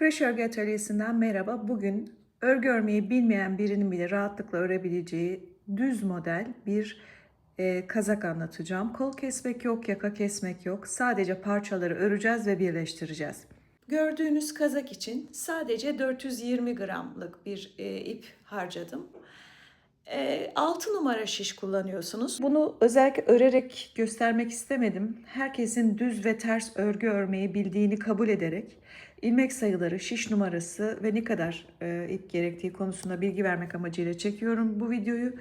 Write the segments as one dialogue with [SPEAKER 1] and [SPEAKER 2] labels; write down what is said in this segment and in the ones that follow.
[SPEAKER 1] Kreş Örgü Atölyesi'nden merhaba. Bugün örgü örmeyi bilmeyen birinin bile rahatlıkla örebileceği düz model bir e, kazak anlatacağım. Kol kesmek yok, yaka kesmek yok. Sadece parçaları öreceğiz ve birleştireceğiz. Gördüğünüz kazak için sadece 420 gramlık bir e, ip harcadım. 6 numara şiş kullanıyorsunuz. Bunu özellikle örerek göstermek istemedim. Herkesin düz ve ters örgü örmeyi bildiğini kabul ederek ilmek sayıları, şiş numarası ve ne kadar e, ip gerektiği konusunda bilgi vermek amacıyla çekiyorum bu videoyu.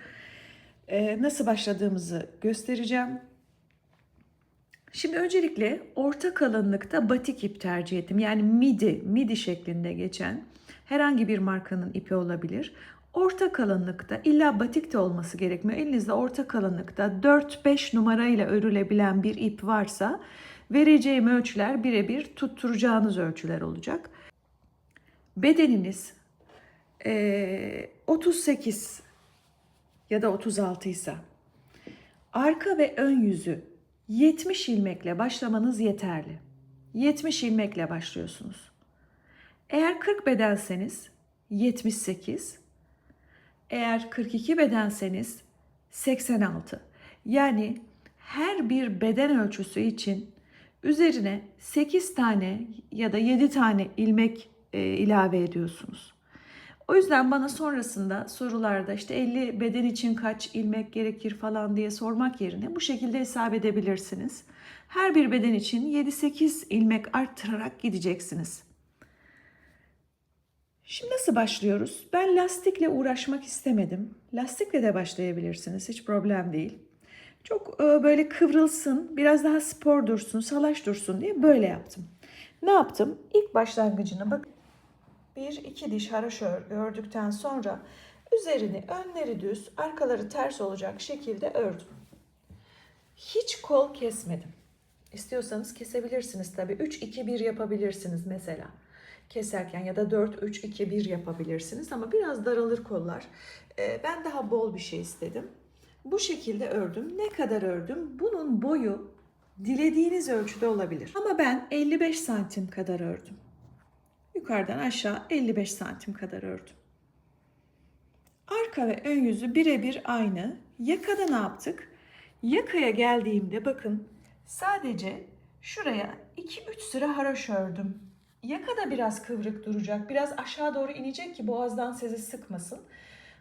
[SPEAKER 1] E, nasıl başladığımızı göstereceğim. Şimdi öncelikle orta kalınlıkta batik ip tercih ettim. Yani midi, midi şeklinde geçen herhangi bir markanın ipi olabilir. Orta kalınlıkta illa batik de olması gerekmiyor. Elinizde orta kalınlıkta 4-5 numarayla örülebilen bir ip varsa vereceğim ölçüler birebir tutturacağınız ölçüler olacak. Bedeniniz e, 38 ya da 36 ise arka ve ön yüzü 70 ilmekle başlamanız yeterli. 70 ilmekle başlıyorsunuz. Eğer 40 bedenseniz 78, eğer 42 bedenseniz 86. Yani her bir beden ölçüsü için üzerine 8 tane ya da 7 tane ilmek e, ilave ediyorsunuz. O yüzden bana sonrasında sorularda işte 50 beden için kaç ilmek gerekir falan diye sormak yerine bu şekilde hesap edebilirsiniz. Her bir beden için 7-8 ilmek arttırarak gideceksiniz. Şimdi nasıl başlıyoruz? Ben lastikle uğraşmak istemedim. Lastikle de başlayabilirsiniz. Hiç problem değil. Çok e, böyle kıvrılsın, biraz daha spor dursun, salaş dursun diye böyle yaptım. Ne yaptım? İlk başlangıcını bak bir iki diş haraşo ördükten sonra üzerini önleri düz, arkaları ters olacak şekilde ördüm. Hiç kol kesmedim. İstiyorsanız kesebilirsiniz tabii. 3-2-1 yapabilirsiniz mesela keserken ya da 4-3-2-1 yapabilirsiniz ama biraz daralır kollar. Ee, ben daha bol bir şey istedim. Bu şekilde ördüm. Ne kadar ördüm? Bunun boyu dilediğiniz ölçüde olabilir. Ama ben 55 santim kadar ördüm. Yukarıdan aşağı 55 santim kadar ördüm. Arka ve ön yüzü birebir aynı. Yakada ne yaptık? Yakaya geldiğimde bakın sadece şuraya 2-3 sıra haroş ördüm. Yaka da biraz kıvrık duracak. Biraz aşağı doğru inecek ki boğazdan sizi sıkmasın.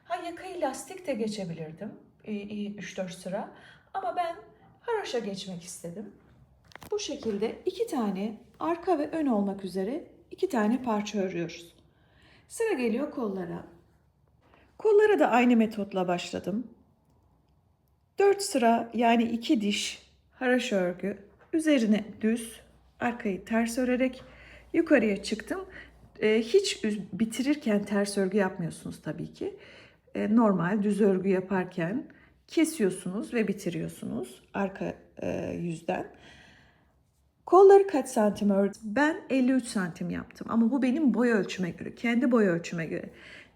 [SPEAKER 1] Ha yakayı lastik de geçebilirdim. 3-4 sıra. Ama ben haroşa geçmek istedim. Bu şekilde iki tane arka ve ön olmak üzere iki tane parça örüyoruz. Sıra geliyor kollara. Kollara da aynı metotla başladım. 4 sıra yani iki diş haraş örgü üzerine düz arkayı ters örerek yukarıya çıktım. Ee, hiç bitirirken ters örgü yapmıyorsunuz tabii ki. Ee, normal düz örgü yaparken kesiyorsunuz ve bitiriyorsunuz arka e, yüzden. Kolları kaç santim ördüm? Ben 53 santim yaptım ama bu benim boy ölçüme göre, kendi boy ölçüme göre.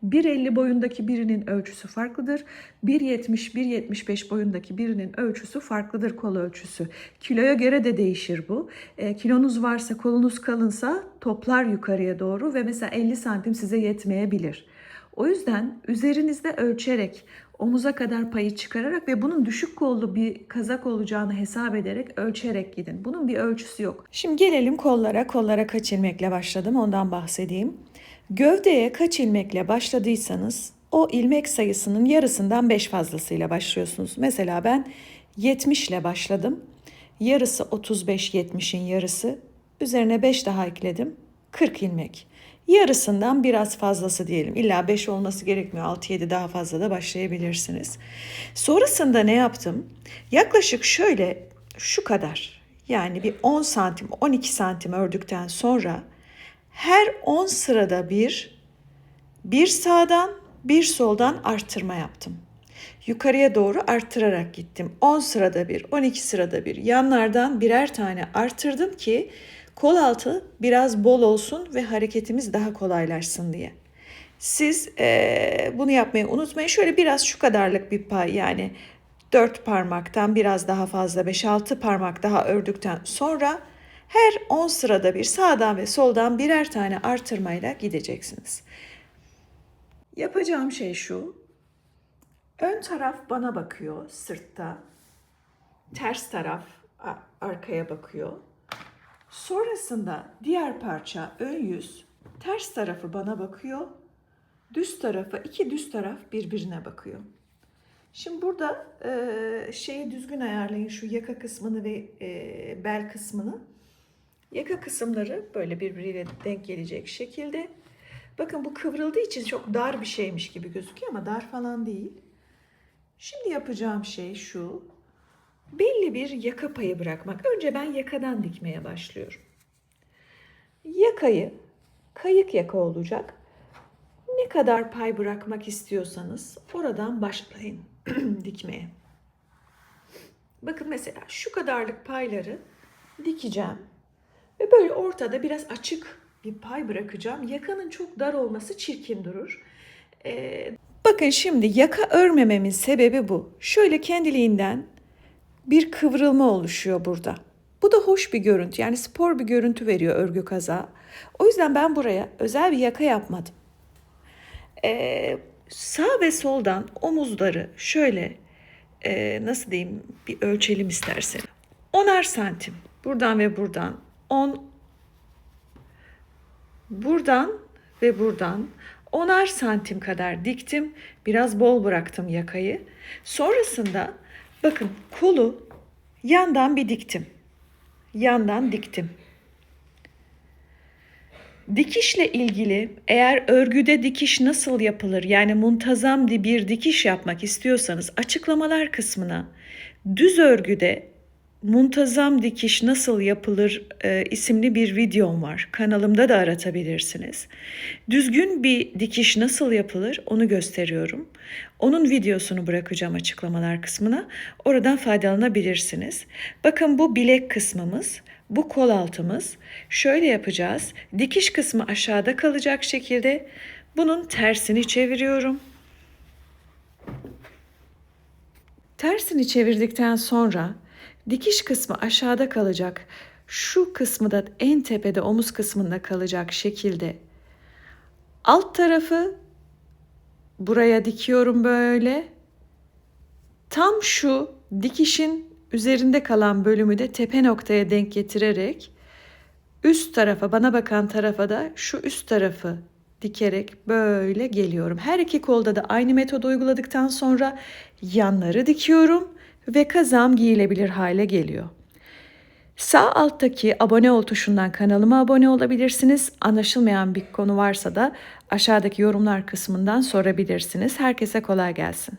[SPEAKER 1] 1.50 boyundaki birinin ölçüsü farklıdır. 1.70-1.75 boyundaki birinin ölçüsü farklıdır kol ölçüsü. Kiloya göre de değişir bu. E, kilonuz varsa, kolunuz kalınsa toplar yukarıya doğru ve mesela 50 santim size yetmeyebilir. O yüzden üzerinizde ölçerek, omuza kadar payı çıkararak ve bunun düşük kollu bir kazak olacağını hesap ederek ölçerek gidin. Bunun bir ölçüsü yok. Şimdi gelelim kollara. Kollara kaç başladım ondan bahsedeyim. Gövdeye kaç ilmekle başladıysanız o ilmek sayısının yarısından 5 fazlasıyla başlıyorsunuz. Mesela ben 70 ile başladım. Yarısı 35 70'in yarısı. Üzerine 5 daha ekledim. 40 ilmek. Yarısından biraz fazlası diyelim. İlla 5 olması gerekmiyor. 6-7 daha fazla da başlayabilirsiniz. Sonrasında ne yaptım? Yaklaşık şöyle şu kadar. Yani bir 10 santim, 12 santim ördükten sonra her 10 sırada bir bir sağdan bir soldan arttırma yaptım. Yukarıya doğru arttırarak gittim. 10 sırada bir, 12 sırada bir yanlardan birer tane arttırdım ki kol altı biraz bol olsun ve hareketimiz daha kolaylaşsın diye. Siz e, bunu yapmayı unutmayın. Şöyle biraz şu kadarlık bir pay yani 4 parmaktan biraz daha fazla 5-6 parmak daha ördükten sonra Her 10 sırada bir sağdan ve soldan birer tane artırmayla gideceksiniz. Yapacağım şey şu. Ön taraf bana bakıyor sırtta. Ters taraf arkaya bakıyor. Sonrasında diğer parça ön yüz ters tarafı bana bakıyor. Düz tarafı iki düz taraf birbirine bakıyor. Şimdi burada e, şeyi düzgün ayarlayın şu yaka kısmını ve e, bel kısmını. Yaka kısımları böyle birbiriyle denk gelecek şekilde. Bakın bu kıvrıldığı için çok dar bir şeymiş gibi gözüküyor ama dar falan değil. Şimdi yapacağım şey şu. Belli bir yaka payı bırakmak. Önce ben yakadan dikmeye başlıyorum. Yakayı kayık yaka olacak. Ne kadar pay bırakmak istiyorsanız oradan başlayın dikmeye. Bakın mesela şu kadarlık payları dikeceğim. Ve böyle ortada biraz açık bir pay bırakacağım. Yakanın çok dar olması çirkin durur. Ee, bakın şimdi yaka örmememin sebebi bu. Şöyle kendiliğinden bir kıvrılma oluşuyor burada. Bu da hoş bir görüntü. Yani spor bir görüntü veriyor örgü kaza. O yüzden ben buraya özel bir yaka yapmadım. Ee, sağ ve soldan omuzları şöyle e, nasıl diyeyim bir ölçelim istersen. 10'ar santim buradan ve buradan 10 buradan ve buradan 10'ar santim kadar diktim. Biraz bol bıraktım yakayı. Sonrasında bakın kolu yandan bir diktim. Yandan diktim. Dikişle ilgili eğer örgüde dikiş nasıl yapılır yani muntazam bir dikiş yapmak istiyorsanız açıklamalar kısmına düz örgüde muntazam dikiş nasıl yapılır e, isimli bir videom var. Kanalımda da aratabilirsiniz. Düzgün bir dikiş nasıl yapılır onu gösteriyorum. Onun videosunu bırakacağım açıklamalar kısmına. Oradan faydalanabilirsiniz. Bakın bu bilek kısmımız. Bu kol altımız. Şöyle yapacağız. Dikiş kısmı aşağıda kalacak şekilde bunun tersini çeviriyorum. Tersini çevirdikten sonra dikiş kısmı aşağıda kalacak. Şu kısmı da en tepede omuz kısmında kalacak şekilde alt tarafı buraya dikiyorum böyle. Tam şu dikişin üzerinde kalan bölümü de tepe noktaya denk getirerek üst tarafa bana bakan tarafa da şu üst tarafı dikerek böyle geliyorum. Her iki kolda da aynı metodu uyguladıktan sonra yanları dikiyorum ve kazam giyilebilir hale geliyor. Sağ alttaki abone ol tuşundan kanalıma abone olabilirsiniz. Anlaşılmayan bir konu varsa da aşağıdaki yorumlar kısmından sorabilirsiniz. Herkese kolay gelsin.